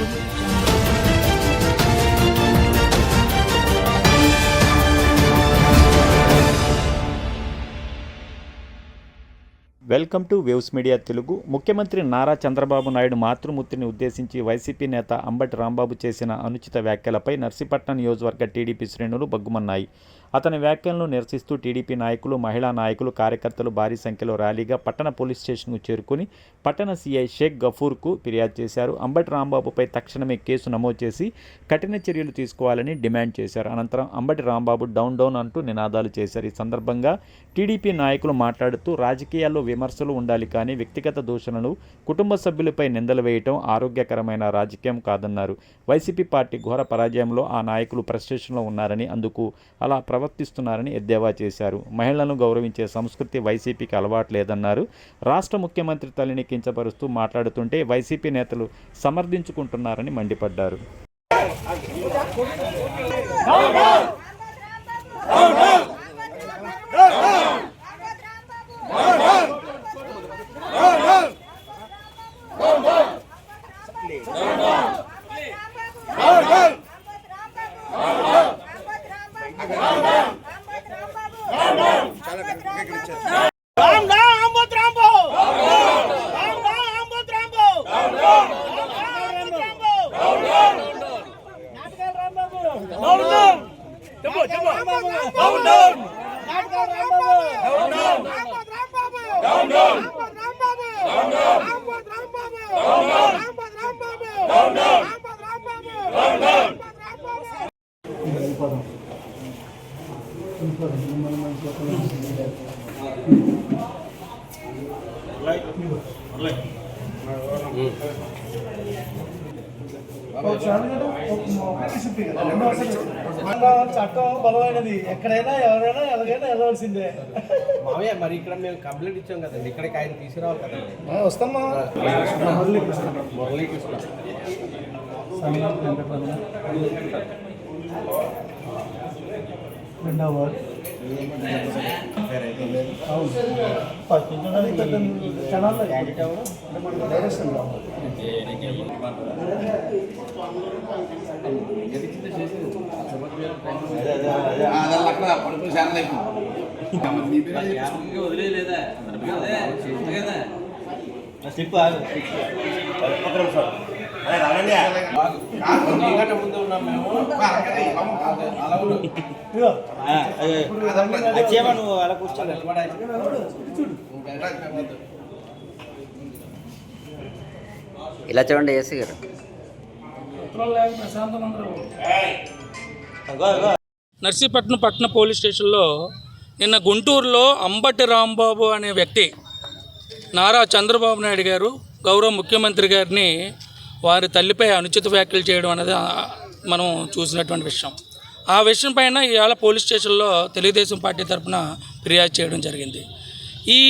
Welcome to waves media Telugu. ముఖ్యమంత్రి నారా చంద్రబాబు నాయుడు మాతృమూర్తిని ఉద్దేశించి YCP నేత అంబటి రాంబాబు చేసిన అనుచిత వ్యాఖ్యలపై నర్సీపట్నం నియోజకవర్గ టీడీపీ శ్రేణులు బగ్గుమన్నాయి. అతని వ్యాఖ్యలను నిరసిస్తూ టీడీపీ నాయకులు మహిళా నాయకులు కార్యకర్తలు భారీ సంఖ్యలో ర్యాలీగా పట్టణ పోలీస్ స్టేషన్కు చేరుకుని పట్టణ సీఐ షేక్ గఫూర్కు ఫిర్యాదు చేశారు. అంబటి రాంబాబుపై తక్షణమే కేసు నమోదు చేసి కఠిన చర్యలు తీసుకోవాలని డిమాండ్ చేశారు. అనంతరం అంబటి రాంబాబు డౌన్ డౌన్ అంటూ నినాదాలు చేశారు. ఈ సందర్భంగా టీడీపీ నాయకులు మాట్లాడుతూ రాజకీయాల్లో విమర్శలు ఉండాలి కానీ వ్యక్తిగత దూషణలు కుటుంబ సభ్యులపై నిందలు వేయటం ఆరోగ్యకరమైన రాజకీయం కాదన్నారు. వైసీపీ పార్టీ ఘోర పరాజయంలో ఆ నాయకులు ఫ్రస్ట్రేషన్లో ఉన్నారని అందుకు అలా ప్రవర్తిస్తున్నారని ఎద్దేవా చేశారు. మహిళలను గౌరవించే సంస్కృతి వైసీపీకి అలవాటు లేదన్నారు. రాష్ట్ర ముఖ్యమంత్రి తల్లిని కించపరుస్తూ మాట్లాడుతుంటే వైసీపీ నేతలు సమర్థించుకుంటున్నారని మండిపడ్డారు Ram Ram Ambati Rambo Ram Ram Ambati Rambo Ram Ram Ambati Rambo నాటకాలు రాంబాబు డౌన్ డౌన్ చెప్పు చెప్పు డౌన్ డౌన్ నాటకాలు Rambabu down down Ambati Rambabu down down Ambati Rambabu down down Ambati Rambabu down down Ambati Rambabu down down Ambati Rambabu down down Ambati Rambabu చట్టం బలమైనది ఎక్కడైనా ఎవరైనా ఎలాగైనా వెళ్ళవలసిందే మామయ్య మరి ఇక్కడ మేము కంప్లైంట్ ఇచ్చాం కదండి. ఇక్కడికి ఆయన తీసుకురావాలి కదండి. వస్తామా? మురళీకృష్ణ. రెండవ వార్డ్. అవును. పట్టించడానికి పెద్ద క్షణాల్లో స్లిప్ నీకంటే నువ్వు అలా కూర్చోలే ఇలా చూడండి ఏసీ గారు. నర్సీపట్నం పట్టణ పోలీస్ స్టేషన్లో నిన్న గుంటూరులో అంబటి రాంబాబు అనే వ్యక్తి నారా చంద్రబాబు నాయుడు గారు గౌరవ ముఖ్యమంత్రి గారిని వారి తల్లిపై అనుచిత వ్యాఖ్యలు చేయడం అనేది మనం చూసినటువంటి విషయం. ఆ విషయం పైన ఇవాళ పోలీస్ స్టేషన్లో తెలుగుదేశం పార్టీ తరఫున ఫిర్యాదు చేయడం జరిగింది. ఈ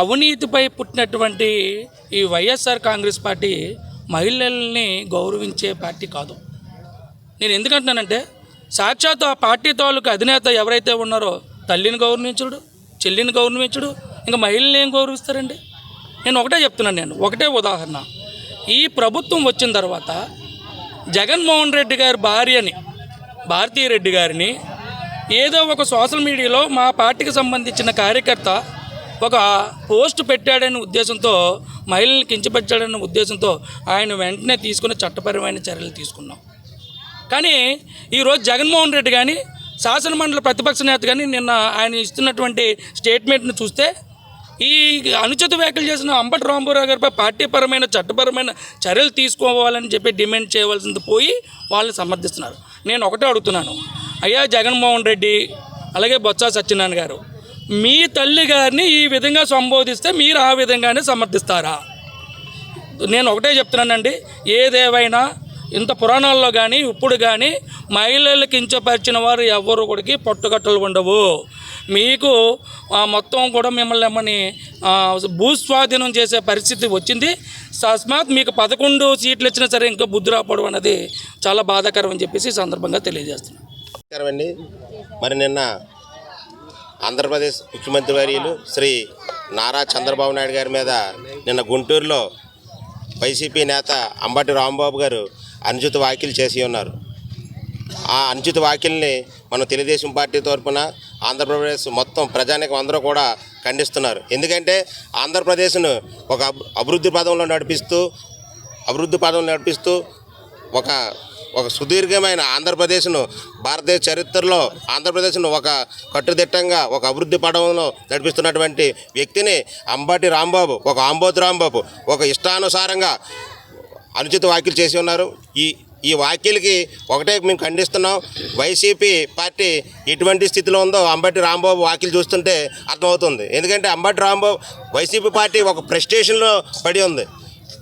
అవినీతిపై పుట్టినటువంటి ఈ వైఎస్ఆర్ కాంగ్రెస్ పార్టీ మహిళల్ని గౌరవించే పార్టీ కాదు. నేను ఎందుకంటున్నానంటే సాక్షాత్ ఆ పార్టీ తాలూకు అధినేత ఎవరైతే ఉన్నారో తల్లిని గౌరవించుడు చెల్లిని గౌరవించుడు ఇంకా మహిళల్ని ఏం గౌరవిస్తారండి? నేను ఒకటే చెప్తున్నాను నేను ఒకటే ఉదాహరణ. ఈ ప్రభుత్వం వచ్చిన తర్వాత జగన్మోహన్ రెడ్డి గారి భార్యని భారతీయ రెడ్డి గారిని ఏదో ఒక సోషల్ మీడియాలో మా పార్టీకి సంబంధించిన కార్యకర్త ఒక పోస్ట్ పెట్టాడనే ఉద్దేశంతో మహిళల్ని కించపరిచాడనే ఉద్దేశంతో ఆయన వెంటనే తీసుకుని చట్టపరమైన చర్యలు తీసుకున్నాం. కానీ ఈరోజు జగన్మోహన్ రెడ్డి కానీ శాసనమండలి ప్రతిపక్ష నేత కానీ నిన్న ఆయన ఇస్తున్నటువంటి స్టేట్మెంట్ను చూస్తే ఈ అనుచిత వ్యాఖ్యలు చేసిన అంబటి రాంబారావు గారిపై పార్టీపరమైన చట్టపరమైన చర్యలు తీసుకోవాలని చెప్పి డిమాండ్ చేయవలసింది పోయి వాళ్ళని సమర్థిస్తున్నారు. నేను ఒకటే అడుగుతున్నాను. అయ్యా జగన్మోహన్ రెడ్డి అలాగే బొత్స సత్యనారాయణ గారు మీ తల్లి గారిని ఈ విధంగా సంబోధిస్తే మీరు ఆ విధంగానే సమర్థిస్తారా? నేను ఒకటే చెప్తున్నానండి. ఏదేవైనా ఇంత పురాణాల్లో కానీ ఇప్పుడు కానీ మహిళలు కించపరిచిన వారు ఎవరు కూడా పట్టుకట్టలు ఉండవు. మీకు మొత్తం కూడా మిమ్మల్ని ఏమని భూస్వాధీనం చేసే పరిస్థితి వచ్చింది. తస్మాత్ మీకు పదకొండు సీట్లు ఇచ్చినా సరే ఇంకా బుద్ధి రాపడం అనేది చాలా బాధాకరం అని చెప్పేసి సందర్భంగా తెలియజేస్తున్నాను మరి నిన్న ఆంధ్రప్రదేశ్ ముఖ్యమంత్రి వర్యులు శ్రీ నారా చంద్రబాబు నాయుడు గారి మీద నిన్న గుంటూరులో వైసీపీ నేత అంబటి రాంబాబు గారు అనుచిత వ్యాఖ్యలు చేసి ఉన్నారు. ఆ అనుచిత వ్యాఖ్యల్ని మన తెలుగుదేశం పార్టీ తరఫున ఆంధ్రప్రదేశ్ మొత్తం ప్రజానికం అందరూ కూడా ఖండిస్తున్నారు. ఎందుకంటే ఆంధ్రప్రదేశ్ను ఒక అభివృద్ధి పదంలో నడిపిస్తూ అభివృద్ధి పదంలో నడిపిస్తూ ఒక ఒక సుదీర్ఘమైన ఆంధ్రప్రదేశ్ను భారతదేశ చరిత్రలో ఆంధ్రప్రదేశ్ను ఒక కట్టుదిట్టంగా ఒక అభివృద్ధి పడంలో నడిపిస్తున్నటువంటి వ్యక్తిని అంబాటి రాంబాబు ఒక ఆంబోతి రాంబాబు ఒక ఇష్టానుసారంగా అనుచిత వ్యాఖ్యలు చేసి ఉన్నారు. ఈ ఈ వ్యాఖ్యలకి ఒకటే మేము ఖండిస్తున్నాం. వైసీపీ పార్టీ ఎటువంటి స్థితిలో ఉందో అంబటి రాంబాబు వ్యాఖ్యలు చూస్తుంటే అర్థమవుతుంది. ఎందుకంటే అంబటి రాంబాబు వైసీపీ పార్టీ ఒక ప్రెస్టేషన్లో పడి ఉంది.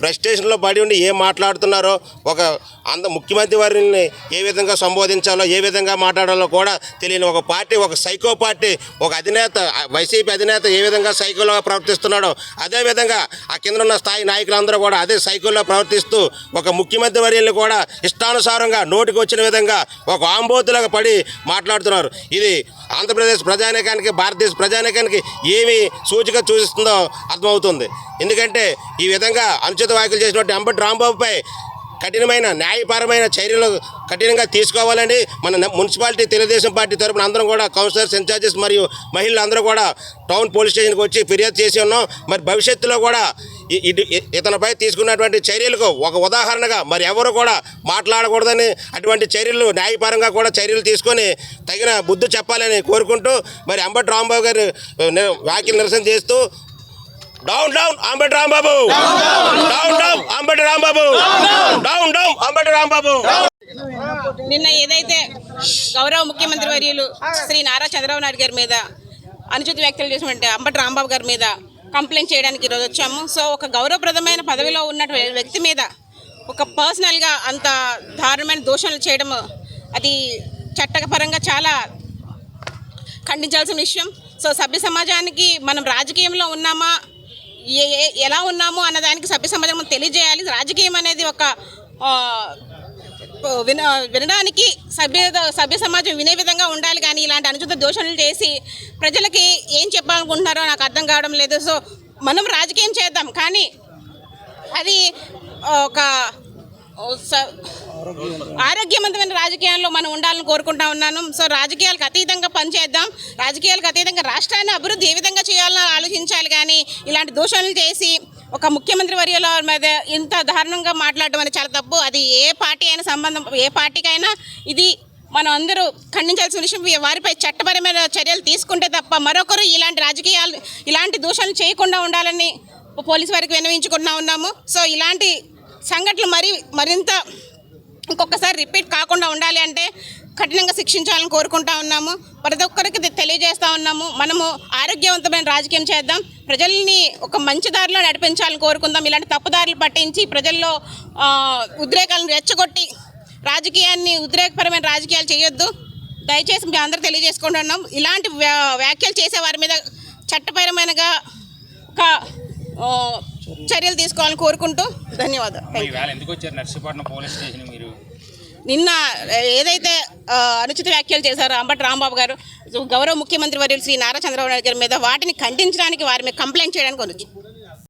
ప్రెస్టేషన్లో పడి ఉండి ఏం మాట్లాడుతున్నారో ఒక అంద ముఖ్యమంత్రి వారిని ఏ విధంగా సంబోధించాలో ఏ విధంగా మాట్లాడాలో కూడా తెలియని ఒక పార్టీ ఒక సైకో పార్టీ ఒక అధినేత వైసీపీ అధినేత ఏ విధంగా సైకోలో ప్రవర్తిస్తున్నాడో అదేవిధంగా ఆ కింద ఉన్న స్థాయి నాయకులందరూ కూడా అదే సైకోలో ప్రవర్తిస్తూ ఒక ముఖ్యమంత్రి వర్యుల్ని కూడా ఇష్టానుసారంగా నోటికి వచ్చిన విధంగా ఒక ఆంబోతులుగా పడి మాట్లాడుతున్నారు. ఇది ఆంధ్రప్రదేశ్ ప్రజానీకానికి భారతదేశ ప్రజానీకానికి ఏమి సూచిక చూపిస్తుందో అర్థమవుతుంది. ఎందుకంటే ఈ విధంగా అనుచిత వ్యాఖ్యలు చేసినటువంటి అంబటి రాంబాబుపై కఠినమైన న్యాయపరమైన చర్యలు కఠినంగా తీసుకోవాలని మన మున్సిపాలిటీ తెలుగుదేశం పార్టీ తరపున అందరం కూడా కౌన్సిలర్స్ ఇన్ఛార్జెస్ మరియు మహిళలు అందరూ కూడా టౌన్ పోలీస్ స్టేషన్కి వచ్చి ఫిర్యాదు చేసి ఉన్నాం. మరి భవిష్యత్తులో కూడా ఇటు ఇతనిపై తీసుకున్నటువంటి చర్యలకు ఒక ఉదాహరణగా మరి ఎవరు కూడా మాట్లాడకూడదని అటువంటి చర్యలు న్యాయపరంగా కూడా చర్యలు తీసుకొని తగిన బుద్ధి చెప్పాలని కోరుకుంటూ మరి అంబటి రాంబాబు గారి వ్యాఖ్యలు నిరసన చేస్తూ down down Ambati Rambabu down down Ambati Rambabu down down Ambati Rambabu నిన్న ఏదైతే గౌరవ ముఖ్యమంత్రి వర్యులు శ్రీ నారా చంద్రబాబు నాయుడు గారి మీద అనుచిత వ్యాఖ్యలు చేసినటువంటి అంబటి రాంబాబు గారి మీద కంప్లైంట్ చేయడానికి ఈరోజు వచ్చాము. సో ఒక గౌరవప్రదమైన పదవిలో ఉన్నటువంటి వ్యక్తి మీద ఒక పర్సనల్గా అంత దారుణమైన దోషణలు చేయడం అది చట్టపరంగా చాలా ఖండించాల్సిన విషయం. సో సభ్య సమాజానికి మనం రాజకీయంలో ఉన్నామా? ఎలా ఉన్నాము అన్నదానికి సభ్య సమాజం తెలియజేయాలి. రాజకీయం అనేది ఒక విన వినడానికి సభ్య సభ్య సమాజం వినే విధంగా ఉండాలి కానీ ఇలాంటి అనుచిత దోషణలు చేసి ప్రజలకి ఏం చెప్పాలనుకుంటున్నారో నాకు అర్థం కావడం లేదు. సో మనం రాజకీయం చేద్దాం కానీ అది ఒక ఆరోగ్యవంతమైన రాజకీయాల్లో మనం ఉండాలని కోరుకుంటా ఉన్నాను. సో రాజకీయాలకు అతీతంగా పనిచేద్దాం. రాజకీయాలకు అతీతంగా రాష్ట్రాన్ని అభివృద్ధి ఏ విధంగా చేయాలని ఆలోచించాలి కానీ ఇలాంటి దూషణలు చేసి ఒక ముఖ్యమంత్రి వర్యుల మీద ఇంత దారుణంగా మాట్లాడడం అనేది చాలా తప్పు. అది ఏ పార్టీ అయినా సంబంధం ఏ పార్టీకైనా ఇది మనం అందరూ ఖండించాల్సిన విషయం. వారిపై చట్టపరమైన చర్యలు తీసుకుంటే తప్ప మరొకరు ఇలాంటి రాజకీయాలు ఇలాంటి దూషణలు చేయకుండా ఉండాలని పోలీసు వారికి విన్నవించుకుంటా ఉన్నాము. సో ఇలాంటి సంఘటనలు మరి మరింత ఇంకొకసారి రిపీట్ కాకుండా ఉండాలి అంటే కఠినంగా శిక్షించాలని కోరుకుంటా ఉన్నాము. ప్రతి ఒక్కరికి తెలియజేస్తూ ఉన్నాము. మనము ఆరోగ్యవంతమైన రాజకీయం చేద్దాం. ప్రజల్ని ఒక మంచి దారిలో నడిపించాలని కోరుకుందాం. ఇలాంటి తప్పుదారులు పట్టించి ప్రజల్లో ఉద్రేకాలను రెచ్చగొట్టి రాజకీయాన్ని ఉద్రేకపరమైన రాజకీయాలు చేయొద్దు. దయచేసి మేము అందరూ తెలియజేసుకుంటున్నాం ఇలాంటి వ్యా- వ్యాఖ్యలు చేసే వారి మీద చట్టపరమైనగా ఒక చర్యలు తీసుకోవాలని కోరుకుంటూ ధన్యవాదాలు. థ్యాంక్ యూ ఈవేళ ఎందుకు వచ్చారు? నర్సీపట్నం పోలీస్ స్టేషన్ మీరు? నిన్న ఏదైతే అనుచిత వ్యాఖ్యలు చేశారో అంబటి రాంబాబు గారు గౌరవ ముఖ్యమంత్రి వర్యులు శ్రీ నారా చంద్రబాబు నాయుడు గారి మీద వాటిని ఖండించడానికి వారి మీద కంప్లైంట్ చేయడానికి వచ్చి